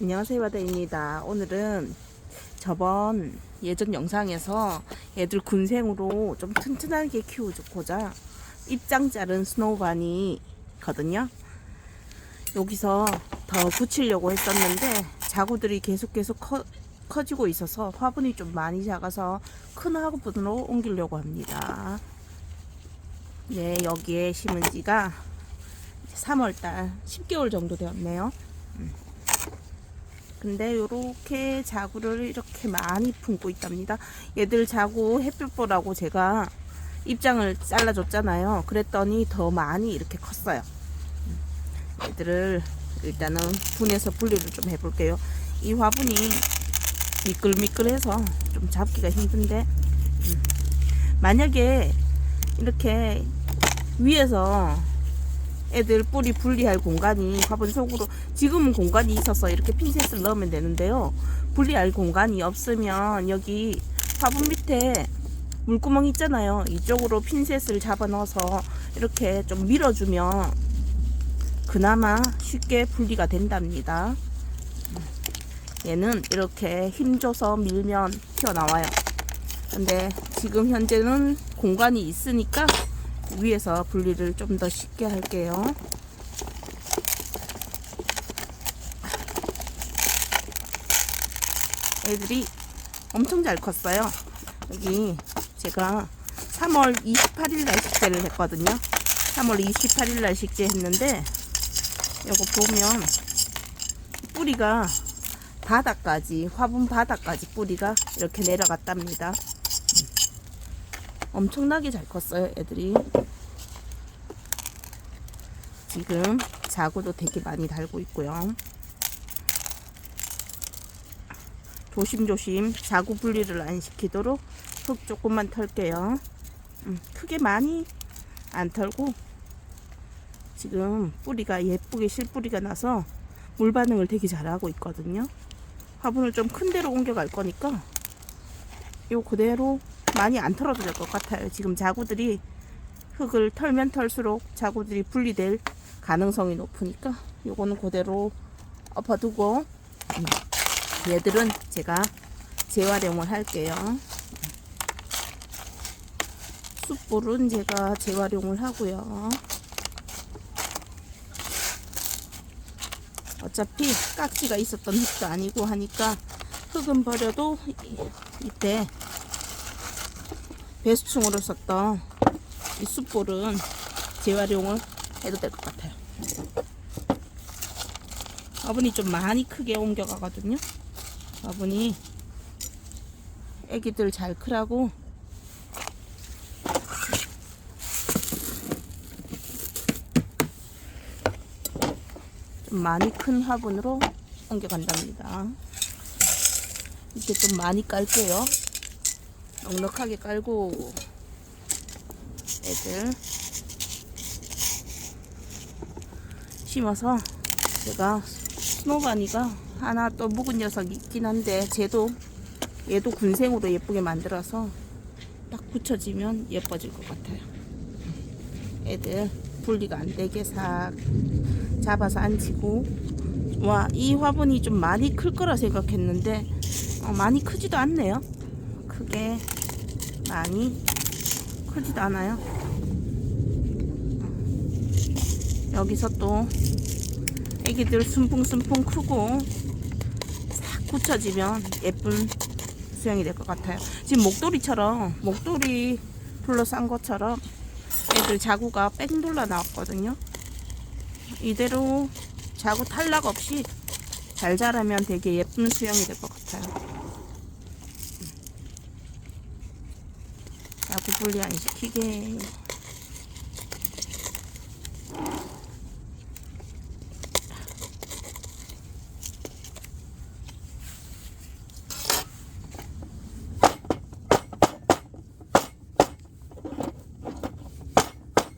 안녕하세요 바다입니다. 오늘은 저번 예전 영상에서 애들 군생으로 좀 튼튼하게 키워주고자 입장 자른 스노우바니거든요. 여기서 더 붙이려고 했었는데 자구들이 계속 계속 커, 커지고 있어서 화분이 좀 많이 작아서 큰 화분으로 옮기려고 합니다. 네 여기에 심은 지가 3월달 10개월 정도 되었네요 근데 요렇게 자구를 이렇게 많이 품고 있답니다. 얘들 자구 햇빛 보라고 제가 입장을 잘라줬잖아요. 그랬더니 더 많이 이렇게 컸어요. 얘들을 일단은 분해서 분리를 좀 해볼게요. 이 화분이 미끌미끌해서 좀 잡기가 힘든데 음. 만약에 이렇게 위에서 애들 뿌리 분리할 공간이 화분 속으로 지금은 공간이 있어서 이렇게 핀셋을 넣으면 되는데요. 분리할 공간이 없으면 여기 화분 밑에 물구멍 있잖아요. 이쪽으로 핀셋을 잡아 넣어서 이렇게 좀 밀어주면 그나마 쉽게 분리가 된답니다. 얘는 이렇게 힘줘서 밀면 튀어나와요. 근데 지금 현재는 공간이 있으니까 위에서 분리를 좀 더 쉽게 할게요. 애들이 엄청 잘 컸어요. 여기 제가 3월 28일 날 식재를 했거든요. 3월 28일 날 식재했는데 이거 보면 뿌리가 바닥까지 화분 바닥까지 뿌리가 이렇게 내려갔답니다. 엄청나게 잘 컸어요, 애들이. 지금 자구도 되게 많이 달고 있고요. 조심조심 자구 분리를 안 시키도록 흙 조금만 털게요. 음, 크게 많이 안 털고 지금 뿌리가 예쁘게 실뿌리가 나서 물 반응을 되게 잘하고 있거든요. 화분을 좀 큰 데로 옮겨갈 거니까 요 그대로 많이 안 털어도 될 것 같아요. 지금 자구들이 흙을 털면 털수록 자구들이 분리될 가능성이 높으니까 요거는 그대로 엎어두고 음, 얘들은 제가 재활용을 할게요. 숯불은 제가 재활용을 하고요. 어차피 깍지가 있었던 흙도 아니고 하니까 흙은 버려도 이- 이때 배수충으로 썼던 이 숯불은 재활용을 해도 될 것 같아요. 화분이 좀 많이 크게 옮겨가거든요. 화분이 애기들 잘 크라고 좀 많이 큰 화분으로 옮겨간답니다. 이렇게 좀 많이 깔게요. 넉넉하게 깔고 애들 심어서 제가 스노바니가 하나 또 묵은 녀석이 있긴 한데 쟤도 얘도 군생으로 예쁘게 만들어서 딱 붙여지면 예뻐질 것 같아요. 애들 분리가 안 되게 싹 잡아서 앉히고 와 이 화분이 좀 많이 클 거라 생각했는데 어, 많이 크지도 않네요. 크게 많이 크지도 않아요. 여기서 또 애기들 순풍순풍 크고 싹 굳혀지면 예쁜 수영이 될 것 같아요. 지금 목도리처럼 목도리 둘러싼 것처럼 애들 자구가 뺑 돌라 나왔거든요. 이대로 자구 탈락 없이 잘 자라면 되게 예쁜 수영이 될 것 같아요. 자구 분리 안 시키게.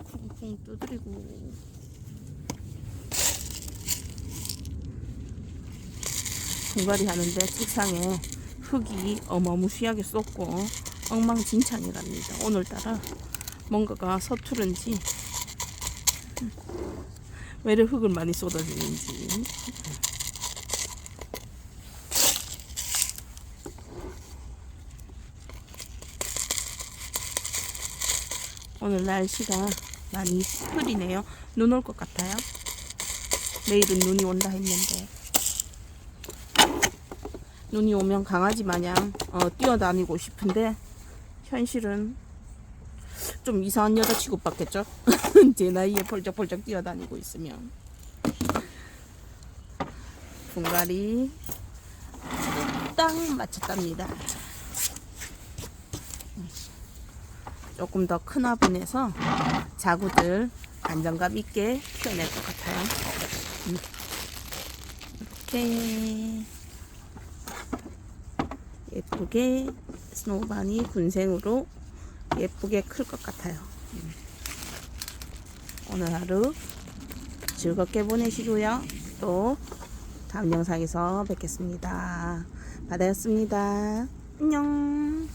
쿵쿵 두드리고 분갈이 하는데 책상에 흙이 어마무시하게 쏟고 엉망진창이랍니다. 오늘따라 뭔가가 서투른지 왜이 흙을 많이 쏟아지는지 오늘 날씨가 많이 흐리네요. 눈 올 것 같아요. 내일은 눈이 온다 했는데 눈이 오면 강아지 마냥 어, 뛰어다니고 싶은데 현실은 좀 이상한 여자 취급받겠죠? 제 나이에 펄쩍펄쩍 뛰어다니고 있으면 분갈이 딱 맞췄답니다. 조금 더 큰 화분에서 자구들 안정감 있게 키워낼 것 같아요. 음. 이렇게 예쁘게 스노우반이 군생으로 예쁘게 클 것 같아요. 음. 오늘 하루 즐겁게 보내시고요. 또 다음 영상에서 뵙겠습니다. 바다였습니다. 안녕.